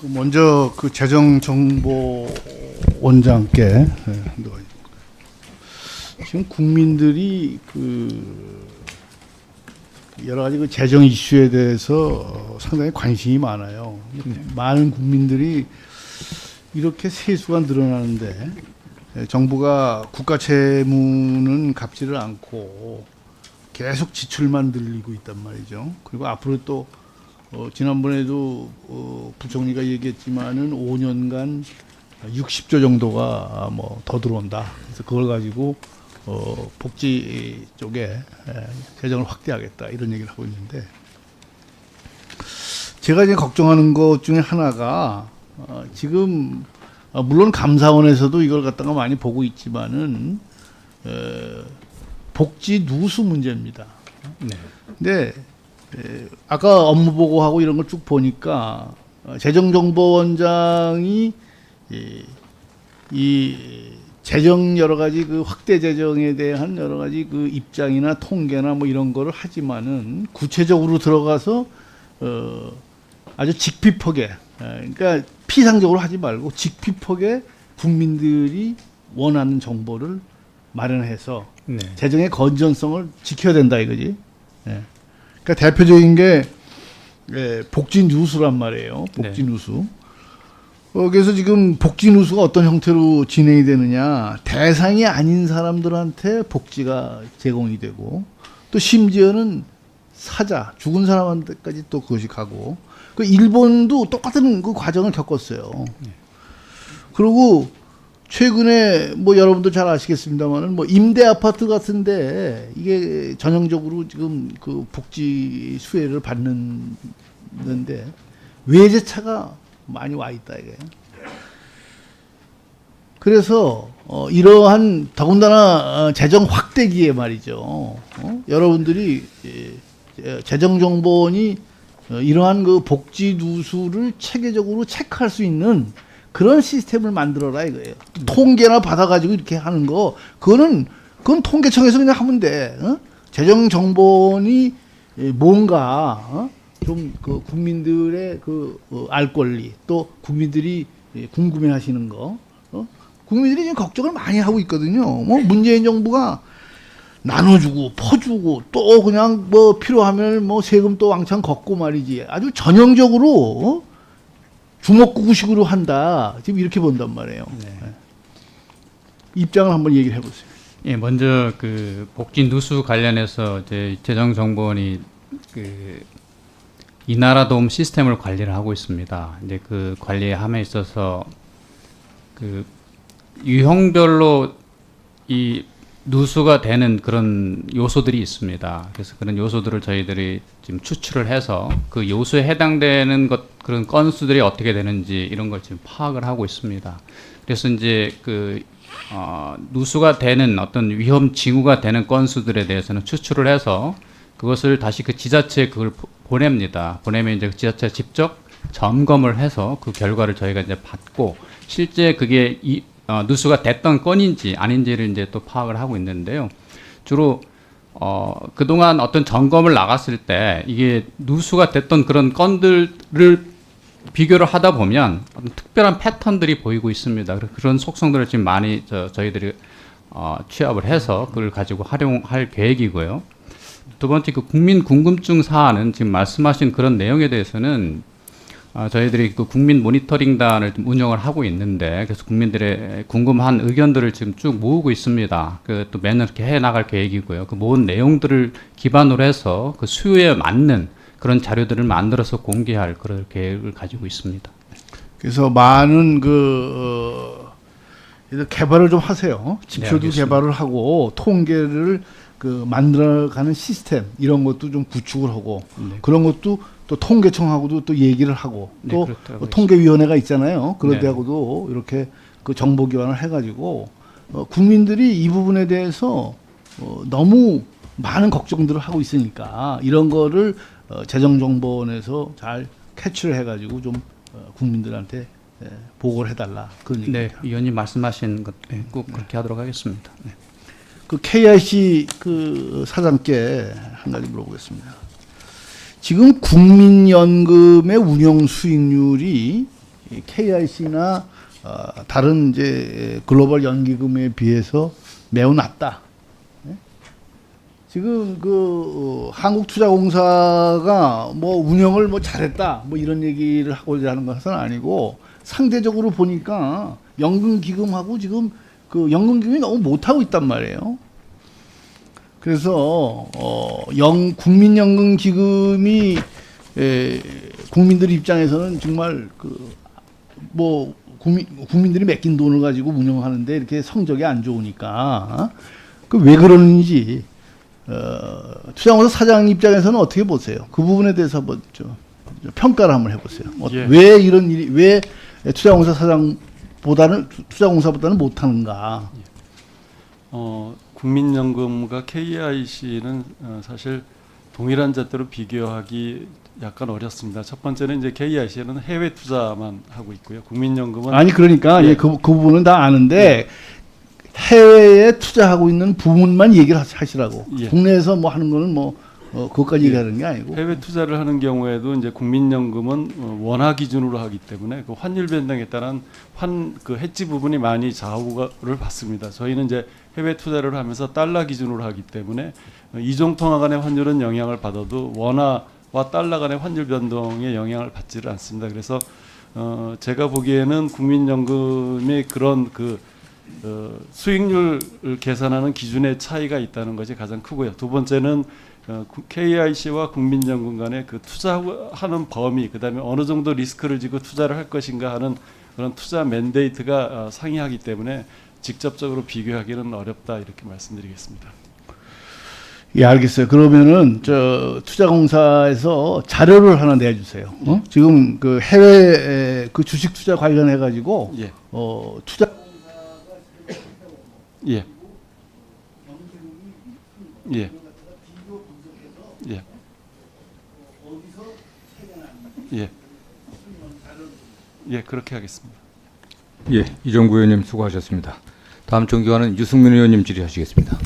그 먼저 그 재정정보원장께 있- 지금 국민들이 그 여러 가지 그 재정 이슈에 대해서 어, 상당히 관심이 많아요. 많은 국민들이 이렇게 세수가 늘어나는데 예, 정부가 국가 채무는 갚지를 않고 계속 지출만 늘리고 있단 말이죠. 그리고 앞으로 또 어, 지난번에도 어, 부총리가 얘기했지만은 5년간 60조 정도가 뭐 더 들어온다. 그래서 그걸 가지고 어, 복지 쪽에 에, 재정을 확대하겠다 이런 얘기를 하고 있는데 제가 이제 걱정하는 것 중에 하나가 어, 지금 어, 물론 감사원에서도 이걸 갖다가 많이 보고 있지만은 어, 복지 누수 문제입니다. 네. 근데 에, 아까 업무 보고하고 이런 걸 쭉 보니까 어, 재정정보원장이 이, 이 재정 여러 가지 그 확대 재정에 대한 여러 가지 그 입장이나 통계나 뭐 이런 거를 하지만은 구체적으로 들어가서 어 아주 직피폭에 에, 그러니까 피상적으로 하지 말고 직피폭에 국민들이 원하는 정보를 마련해서 네. 재정의 건전성을 지켜야 된다 이거지. 예. 그러니까 대표적인 게 예, 복지 누수란 말이에요. 복지 네. 누수. 어, 그래서 지금 복지 누수가 어떤 형태로 진행이 되느냐. 대상이 아닌 사람들한테 복지가 제공이 되고 또 심지어는 사자, 죽은 사람한테까지 또 그것이 가고 그 일본도 똑같은 그 과정을 겪었어요. 그리고 최근에 뭐 여러분도 잘 아시겠습니다만은 뭐 임대 아파트 같은데 이게 전형적으로 지금 그 복지 수혜를 받는데 외제차가 많이 와 있다 이게. 그래서 어 이러한 더군다나 어, 재정 확대기에 말이죠. 어? 여러분들이 예, 재정 정보원이 어, 이러한 그 복지 누수를 체계적으로 체크할 수 있는 그런 시스템을 만들어라 이거예요. 통계나 받아가지고 이렇게 하는 거, 그거는 그건 통계청에서 그냥 하면 돼. 어? 재정 정보원이 예, 뭔가 어? 좀그 국민들의 그 어, 알 권리 또 국민들이 예, 궁금해하시는 거, 어? 국민들이 지금 걱정을 많이 하고 있거든요. 뭐 문재인 정부가 나눠주고 퍼주고 또 그냥 뭐 필요하면 뭐 세금 또 왕창 걷고 말이지 아주 전형적으로 어? 주먹구구식으로 한다 지금 이렇게 본단 말이에요 네. 입장을 한번 얘기를 해보세요 예, 먼저 그 복지 누수 관련해서 이제 재정정보원이 그 이나라 도움 시스템을 관리를 하고 있습니다. 이제 그 관리함에 있어서 그 유형별로 이 누수가 되는 그런 요소들이 있습니다. 그래서 그런 요소들을 저희들이 지금 추출을 해서 그 요소에 해당되는 것 그런 건수들이 어떻게 되는지 이런 걸 지금 파악을 하고 있습니다. 그래서 이제 그 어, 누수가 되는 어떤 위험 징후가 되는 건수들에 대해서는 추출을 해서 그것을 다시 그 지자체에 그걸 보- 보냅니다. 보내면 이제 그 지자체 가 직접 점검을 해서 그 결과를 저희가 이제 받고 실제 그게 이, 어, 누수가 됐던 건인지 아닌지를 이제 또 파악을 하고 있는데요. 주로 어, 그동안 어떤 점검을 나갔을 때 이게 누수가 됐던 그런 건들을 비교를 하다 보면 특별한 패턴들이 보이고 있습니다. 그런 속성들을 지금 많이 저, 저희들이 어, 취합을 해서 그걸 가지고 활용할 계획이고요. 두 번째 그 국민 궁금증 사안은 지금 말씀하신 그런 내용에 대해서는 아, 저희들이 그 국민 모니터링단을 좀 운영을 하고 있는데 그래서 국민들의 궁금한 의견들을 지금 쭉 모으고 있습니다. 그 또 매년 이렇게 해 나갈 계획이고요. 그 모은 내용들을 기반으로 해서 그 수요에 맞는 그런 자료들을 만들어서 공개할 그런 계획을 가지고 있습니다. 그래서 많은 그 어, 개발을 좀 하세요 지표도 알겠습니다. 개발을 하고 통계를 그 만들어가는 시스템 이런 것도 좀 구축을 하고 네. 그런 것도 또 통계청하고도 또 얘기를 하고 네, 또. 뭐 통계위원회가 있잖아요. 그런 네. 데하고도 이렇게 그 정보 교환을 해가지고 어, 국민들이 이 부분에 대해서 어, 너무 많은 걱정들을 하고 있으니까 이런 거를 어, 재정정보원에서 잘 캐치를 해가지고 좀 어, 국민들한테 예, 보고를 해달라 그런 네. 위원님 말씀하신 것꼭 그렇게 하도록 하겠습니다. 네. 그 KIC 그 사장께 한 가지 물어보겠습니다. 지금 국민연금의 운영 수익률이 KIC나 어, 다른 이제 글로벌 연기금에 비해서 매우 낮다. 네? 지금 그 어, 한국투자공사가 뭐 운영을 뭐 잘했다 뭐 이런 얘기를 하고자 하는 것은 아니고 상대적으로 보니까 연금기금하고 지금 그 연금기금이 너무 못하고 있단 말이에요. 그래서 어 영 국민연금 기금이 에, 국민들 입장에서는 정말 그뭐 국민 국민들이 맡긴 돈을 가지고 운영하는데 이렇게 성적이 안 좋으니까 그 왜 그러는지 어, 투자공사 사장 입장에서는 어떻게 보세요? 그 부분에 대해서 한번 좀 평가를 한번 해보세요. 어, 예. 왜 이런 일이 왜 투자공사 사장보다는 투- 투자공사보다는 못하는가? 어, 국민연금과 KIC는 어, 사실 동일한 잣대로 비교하기 약간 어렵습니다. 첫 번째는 이제 KIC는 해외 투자만 하고 있고요. 국민연금은 아니 그러니까 예. 예, 그, 그 부분은 다 아는데 해외에 투자하고 있는 부분만 얘기를 하- 하시라고 예. 국내에서 뭐 하는 거는 뭐 어, 그것까지 얘기하는 게 아니고 해외 투자를 하는 경우에도 이제 국민연금은 어, 원화 기준으로 하기 때문에 그 환율 변동에 따른 환그 해지 부분이 많이 좌우를 받습니다. 저희는 이제 해외 투자를 하면서 달러 기준으로 하기 때문에 어, 이종 통화 간의 환율은 영향을 받아도 원화와 달러 간의 환율 변동에 영향을 받지를 않습니다. 그래서 어, 제가 보기에는 국민연금의 그런 그 어, 수익률을 계산하는 기준의 차이가 있다는 것이 가장 크고요. 두 번째는 KIC와 국민연금 간의 그 투자하는 범위, 그다음에 어느 정도 리스크를 지고 투자를 할 것인가 하는 그런 투자 맨데이트가 어, 상이하기 때문에 직접적으로 비교하기는 어렵다 이렇게 말씀드리겠습니다. 예 알겠어요. 그러면은 저 투자공사에서 자료를 하나 내주세요. 어? 지금 그 해외 그 주식 투자 관련해 가지고 예, 어 투자 예, 예, 예, 예, 예, 그렇게 하겠습니다. 예, 이정구 의원님 수고하셨습니다. 다음 정기관은 유승민 의원님 질의하시겠습니다.